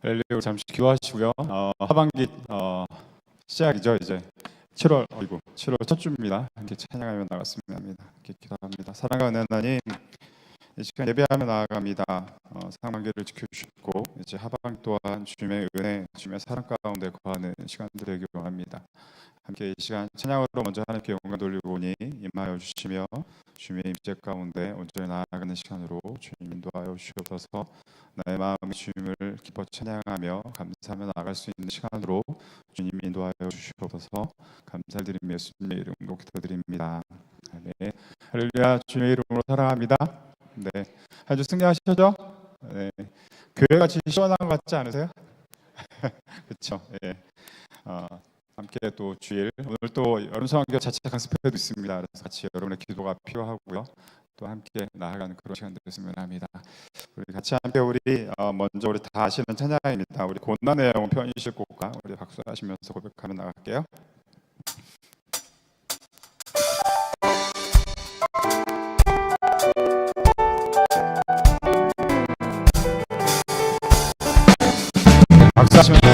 할렐루야 잠시 기도하시고요. 어, 하반기 어, 시작이죠 이제 7월 어이구 7월 첫 주입니다. 함께 찬양하며 합니다. 함께 기도합니다. 사랑하는 하나님 이 시간 예배하며 나아갑니다. 어, 상반기를 지켜주셨고 이제 하반기 또한 주님의 은혜, 주님의 사랑 가운데 거하는 시간들 되기 원합니다. 함께 이 시간 찬양으로 먼저 하나님께 영광 돌리고 오니 임하여 주시며 주님의 임재 가운데 온전히 나아가는 시간으로 주님 인도하 여 주시옵소서 나의 마음이 주님을 기뻐 찬양하며 감사하며 나아갈 수 있는 시간으로 주님 인도하여 주시옵소서 감사드리며 예수님의 이름으로 기도드립니다. 아멘. 할렐루야 주님의 이름으로 사랑합니다. 네, 아주 승리하셨죠? 네, 교회가 지 시원한 것 같지 않으세요? 그렇죠. 예. 어, 함께 또 주일 오늘 또 여름 성교 자체 강습회도 있습니다. 그래서 같이 여러분의 기도가 필요하고요. 또 함께 나아가는 그런 시간 되었으면 합니다. 우리 같이 함께 우리 어, 먼저 우리 다 아시는 찬양입니다. 우리 고난의 영혼 편이실 곡과 우리 박수 하시면서 고백하며 나갈게요. 박수 하시면서